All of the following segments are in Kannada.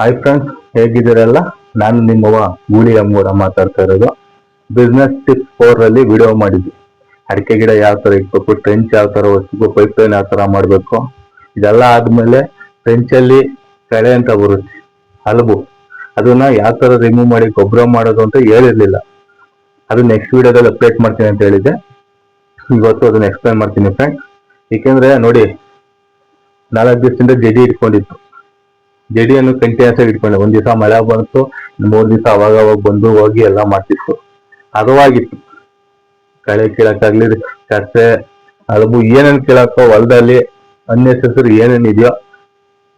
Hi friends ಹೇಗಿದ್ದೀರಲ್ಲ? ನಾನು ನಿಮ್ಮವ ಗೂಳಿ ಅಮ್ಮೂರ ಮಾತಾಡ್ತಾ ಇರೋದು. ಬಿಸ್ನೆಸ್ ಟಿಪ್ ಫೋರ್ ಅಲ್ಲಿ ವಿಡಿಯೋ ಮಾಡಿದ್ವಿ. ಅಡಿಕೆ ಗಿಡ ಯಾವ ತರ ಇಟ್ಬೇಕು ಟ್ರೆಂಚ್ ಯಾವ ತರ ಹೊಸಬೇಕು ಪೈಪ್ ಲೈನ್ ಯಾವ ತರ ಮಾಡ್ಬೇಕು. ಇದೆಲ್ಲ ಆದ್ಮೇಲೆ ಟ್ರೆಂಚ್ ಅಲ್ಲಿ ಕಳೆ ಅಂತ ಬರುತ್ತೆ, ಹಲಬು. ಅದನ್ನ ಯಾವ ತರ ರಿಮೂವ್ ಮಾಡಿ ಗೊಬ್ಬರ ಮಾಡೋದು ಅಂತ ಹೇಳಿರ್ಲಿಲ್ಲ. ಅದು ನೆಕ್ಸ್ಟ್ ವಿಡಿಯೋದಲ್ಲಿ ಅಪ್ಡೇಟ್ ಮಾಡ್ತೀನಿ ಅಂತ ಹೇಳಿದ್ದೆ. ಇವತ್ತು ಅದನ್ನ ಎಕ್ಸ್ಪ್ಲೈನ್ ಮಾಡ್ತೀನಿ ಫ್ರೆಂಡ್ಸ್ ಏಕೆಂದ್ರೆ ನೋಡಿ, ನಾಲ್ಕು ದಿವಸದಿಂದ ಜಡಿ ಇಟ್ಕೊಂಡಿತ್ತು. ಜಡಿಯನ್ನು ಕಂಟಿನ್ಯೂಸ್ ಇಟ್ಕೊಂಡೆ. ಒಂದ್ ದಿವಸ ಮಳೆ ಬಂತು, ಮೂರ್ ದಿವಸ ಅವಾಗ ಅವಾಗ ಬಂದು ಹೋಗಿ ಎಲ್ಲ ಮಾಡ್ತಿತ್ತು ಅದವಾಗಿತ್ತು. ಕಳೆ ಕೀಳಕ್ಕಾಗ್ಲಿ ಕತ್ತೆ ಅದು ಏನೇನ್ ಕೀಳಕ್ಕೋ ಹೊಲದಲ್ಲಿ ಅನ್ನೆಸರಿ ಏನೇನ್ ಇದೆಯೋ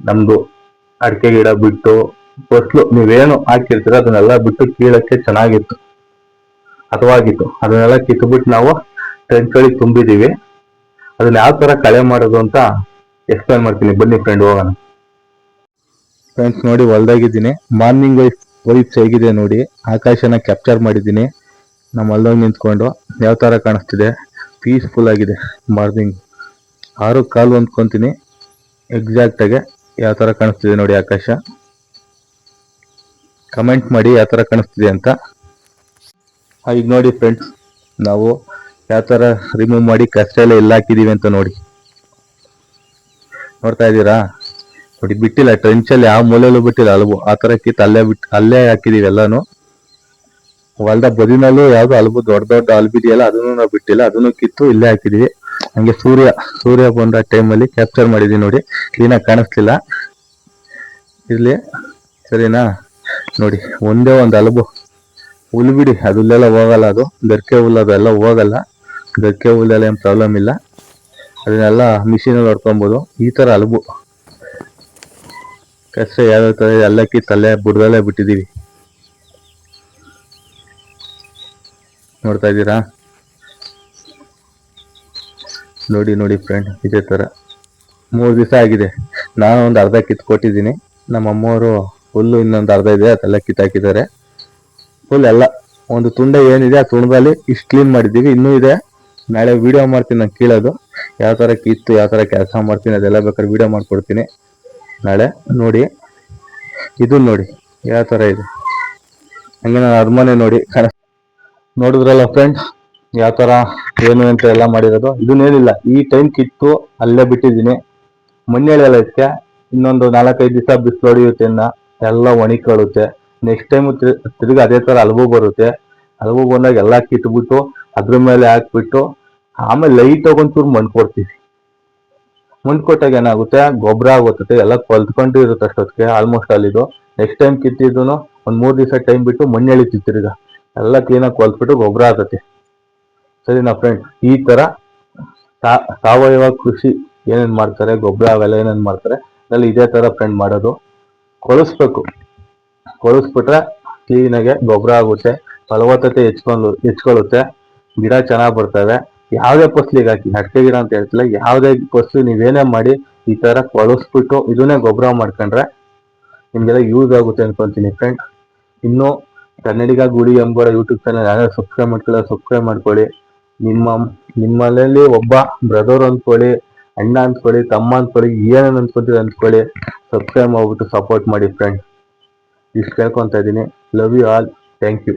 ನಮ್ದು ಅಡಿಕೆ ಗಿಡ ಬಿಟ್ಟು ಫಸ್ಲು ನೀವೇನು ಹಾಕಿರ್ತೀರ, ಅದನ್ನೆಲ್ಲ ಬಿಟ್ಟು ಕೀಳಕ್ಕೆ ಚೆನ್ನಾಗಿತ್ತು. ಹದವಾಗಿತ್ತು ಅದನ್ನೆಲ್ಲ ಕಿತ್ಬಿಟ್ಟು ನಾವು ಟ್ರೆಂಚ್ಗಳಿಗೆ ತುಂಬಿದೀವಿ ಅದನ್ನ ಯಾವ ತರ ಕಳೆ ಮಾಡೋದು ಅಂತ ಎಕ್ಸ್ಪ್ಲೈನ್ ಮಾಡ್ತೀನಿ. ಬನ್ನಿ ಫ್ರೆಂಡ್ ಹೋಗೋಣ. ಫ್ರೆಂಡ್ಸ್ ನೋಡಿ ಹೊಲ್ದಾಗಿದ್ದೀನಿ. ಮಾರ್ನಿಂಗ್ ವೈಫ್ ಹೇಗಿದೆ ನೋಡಿ. ಆಕಾಶನ ಕ್ಯಾಪ್ಚರ್ ಮಾಡಿದ್ದೀನಿ. ನಮ್ಮ ಹೊಲ್ದಾಗ ನಿಂತ್ಕೊಂಡು ಯಾವ ಥರ ಕಾಣಿಸ್ತಿದೆ? ಪೀಸ್ಫುಲ್ ಆಗಿದೆ ಮಾರ್ನಿಂಗ್ ಆರು ಕಾಲು ಅಂದ್ಕೊತೀನಿ ಎಕ್ಸಾಕ್ಟಾಗಿ ಯಾವ ಥರ ಕಾಣಿಸ್ತಿದೆ ನೋಡಿ ಆಕಾಶ. ಕಮೆಂಟ್ ಮಾಡಿ ಯಾವ ಥರ ಕಾಣಿಸ್ತಿದೆ ಅಂತ. ಈಗ ನೋಡಿ ಫ್ರೆಂಡ್ಸ್ ನಾವು ಯಾವ ಥರ ರಿಮೂವ್ ಮಾಡಿ ಕಷ್ಟ ಎಲ್ಲ ಹಾಕಿದೀವಿ ಅಂತ ನೋಡಿ. ನೋಡ್ತಾ ಇದ್ದೀರಾ? ನೋಡಿ, ಬಿಟ್ಟಿಲ್ಲ ಟ್ರೆಂಚ್ ಅಲ್ಲಿ ಯಾವ ಮೂಲೆಯಲ್ಲೂ ಬಿಟ್ಟಿಲ್ಲ. ಅಲ್ಬು, ಆ ತರ ಕಿತ್ತು ಅಲ್ಲೇ ಬಿಟ್ಟು ಅಲ್ಲೇ ಹಾಕಿದೀವಿ ಎಲ್ಲಾನು. ಹೊಲ್ದ ಬದಿನಲ್ಲೂ ಯಾವ್ದು ಅಲ್ಬು ದೊಡ್ಡ ದೊಡ್ಡ ಅಲ್ಬಿದೆಯಲ್ಲ ಅದನ್ನು ನಾವು ಬಿಟ್ಟಿಲ್ಲ. ಅದನ್ನು ಕಿತ್ತು ಇಲ್ಲೇ ಹಾಕಿದೀವಿ. ಹಂಗೆ ಸೂರ್ಯ ಸೂರ್ಯ ಬಂದ ಟೈಮಲ್ಲಿ ಕ್ಯಾಪ್ಚರ್ ಮಾಡಿದೀವಿ ನೋಡಿ. ಕ್ಲೀನಾಗಿ ಕಾಣಿಸ್ಲಿಲ್ಲ. ಇರ್ಲಿ, ಸರಿನಾ? ನೋಡಿ, ಒಂದೇ ಒಂದು ಅಲಬು. ಹುಲ್ ಬಿಡಿ ಅದಲ್ಲೆಲ್ಲ ಹೋಗಲ್ಲ ಅದು. ಗರ್ಕೆ ಹುಲ್ಲು ಅದೆಲ್ಲ ಹೋಗಲ್ಲ. ಗರ್ಕೆ ಹುಲ್ಲೆಲ್ಲ ಏನು ಪ್ರಾಬ್ಲಮ್ ಇಲ್ಲ. ಅದನ್ನೆಲ್ಲ ಮಿಷಿನಲ್ಲಿ ಹೊಡ್ಕೊಬೋದು. ಈ ತರ ಅಲಬು. ಕಷ್ಟ ಯಾವ ತರ ಎಲ್ಲ ತಲೆ ಬುಡದಲ್ಲೇ ಬಿಟ್ಟಿದ್ದೀವಿ. ನೋಡ್ತಾ ಇದ್ದೀರಾ? ನೋಡಿ ನೋಡಿ ಫ್ರೆಂಡ್ ಇದೇ ಥರ ಮೂರು ದಿವಸ ಆಗಿದೆ. ನಾನು ಒಂದು ಅರ್ಧ ಕಿತ್ತು ಕೊಟ್ಟಿದ್ದೀನಿ. ನಮ್ಮ ಅಮ್ಮವರು ಹುಲ್ಲು ಇನ್ನೊಂದು ಅರ್ಧ ಇದೆ ಅದೆಲ್ಲ ಕಿತ್ತಾಕಿದ್ದಾರೆ ಫುಲ್ ಎಲ್ಲ, ಒಂದು ತುಂಡ ಏನಿದೆ, ಆ ತುಂಡದಲ್ಲಿ ಇಷ್ಟು ಕ್ಲೀನ್ ಮಾಡಿದ್ದೀವಿ. ಇನ್ನೂ ಇದೆ. ನಾಳೆ ವಿಡಿಯೋ ಮಾಡ್ತೀನಿ ನಾನು ಕೀಳೋದು. ಯಾವ ಥರ ಕಿತ್ತು, ಯಾವ ಥರ ಕೆಲಸ ಮಾಡ್ತೀನಿ, ಅದೆಲ್ಲ ಬೇಕಾದ್ರೆ ವಿಡಿಯೋ ಮಾಡ್ಕೊಡ್ತೀನಿ. ನಾಳೆ ನೋಡಿ. ಇದು ನೋಡಿ, ಯಾವ ಥರ ಇದೆ. ಹಂಗೆ ನಾನು ಅರಮನೆ ನೋಡಿ ಕಣ ನೋಡಿದ್ರಲ್ಲ ಫ್ರೆಂಡ್ ಯಾವ ಥರ ಏನು ಅಂತ ಎಲ್ಲ ಮಾಡಿರೋದು. ಇದನ್ನೇನಿಲ್ಲ ಈ ಟೈಮ್ ಕಿತ್ತು ಅಲ್ಲೇ ಬಿಟ್ಟಿದ್ದೀನಿ. ಮಣ್ಣೆಳೆಲ್ಲ ಇದಕ್ಕೆ, ಇನ್ನೊಂದು ನಾಲ್ಕೈದು ದಿವಸ ಬಿಸಿಲು ಹೊಡೆಯುತ್ತೆ ಇನ್ನ, ಎಲ್ಲ ಒಣಕೊಳ್ಳುತ್ತೆ ನೆಕ್ಸ್ಟ್ ಟೈಮ್ ತಿರ್ಗಿ ಅದೇ ತರ ಅಲಬು ಬರುತ್ತೆ. ಅಲಬು ಬಂದಾಗ ಎಲ್ಲ ಕಿತ್ಬಿಟ್ಟು, ಅದ್ರ ಮೇಲೆ ಹಾಕ್ಬಿಟ್ಟು, ಆಮೇಲೆ ಲೈಟ್ ಒಂಚೂರು ಮಣ್ಣು ಕೊಡ್ತೀವಿ ಮಣ್ಣು ಕೊಟ್ಟಾಗ ಏನಾಗುತ್ತೆ? ಗೊಬ್ಬರ ಆಗುತ್ತೆ, ಎಲ್ಲ ಕೊಲ್ತ್ಕೊಂಡು ಇರುತ್ತೆ ಅಷ್ಟೊತ್ತಿಗೆ ಆಲ್ಮೋಸ್ಟ್ ಅಲ್ಲಿದು. ನೆಕ್ಸ್ಟ್ ಟೈಮ್ ಕಿತ್ತಿದ್ದು ಒಂದ್ ಮೂರ್ ದಿವಸ ಟೈಮ್ ಬಿಟ್ಟು ಮಣ್ಣು ಎಳಿತೀವಿ ತಿರ್ಗ. ಎಲ್ಲ ಕ್ಲೀನಾಗಿ ಕೊಲ್ತ್ಬಿಟ್ಟು ಗೊಬ್ಬರ ಆಗತ್ತೆ ಸರಿನಾ ಫ್ರೆಂಡ್ ಈ ತರ ಸಾವಯವ ಕೃಷಿ ಏನೇನ್ ಮಾಡ್ತಾರೆ ಗೊಬ್ಬರ ಅವೆಲ್ಲ ಏನೇನ್ ಮಾಡ್ತಾರೆ, ಅದ್ರಲ್ಲಿ ಇದೇ ತರ ಫ್ರೆಂಡ್ ಮಾಡೋದು. ಕೊಳಿಸ್ಬೇಕು. ಕೊಳಿಸ್ಬಿಟ್ರೆ ಕ್ಲೀನಾಗೆ ಗೊಬ್ಬರ ಆಗುತ್ತೆ, ಫಲವತ್ತತೆ ಹೆಚ್ಕೊಂಡು ಹೆಚ್ಕೊಳ್ಳುತ್ತೆ ಗಿಡ ಚೆನ್ನಾಗಿ ಬರ್ತವೆ. ಯಾವುದೇ ಫಸ್ಲಿಗೆ ಹಾಕಿ ಅಡಿಕೆ ಗಿಡ ಅಂತ ಹೇಳ್ತಿಲ್ಲ, ಯಾವುದೇ ಫಸ್ಲು ನೀವೇನೇ ಮಾಡಿ ಈ ತರ ಕೊಳಸ್ಬಿಟ್ಟು ಇದನ್ನೇ ಗೊಬ್ಬರ ಮಾಡ್ಕೊಂಡ್ರೆ ನಿಮ್ಗೆಲ್ಲ ಯೂಸ್ ಆಗುತ್ತೆ ಅನ್ಕೊಂತೀನಿ ಫ್ರೆಂಡ್ ಇನ್ನು ಕನ್ನಡಿಗ ಗುಡಿ ಎಂಬರ ಯೂಟ್ಯೂಬ್ ಚಾನಲ್ ಯಾರು ಸಬ್ಸ್ಕ್ರೈಬ್ ಮಾಡ್ಕೊಳ್ಳೋ ಸಬ್ಸ್ಕ್ರೈಬ್ ಮಾಡ್ಕೊಳ್ಳಿ. ನಿಮ್ಮ ನಿಮ್ಮಲ್ಲಿ ಒಬ್ಬ ಬ್ರದರ್ ಅಂದ್ಕೊಳ್ಳಿ, ಅಣ್ಣ ಅಂದ್ಕೊಳ್ಳಿ, ತಮ್ಮ ಅಂದ್ಕೊಳ್ಳಿ, ಏನೇನು ಅನ್ಕೊಂತೀರಿ ಅಂದ್ಕೊಳ್ಳಿ. ಸಬ್ಸ್ಕ್ರೈಬ್ ಮಾಡ್ಬಿಟ್ಟು ಸಪೋರ್ಟ್ ಮಾಡಿ ಫ್ರೆಂಡ್ ಇಷ್ಟು ಕೇಳ್ಕೊತಾ ಇದ್ದೀನಿ. Love you all thank you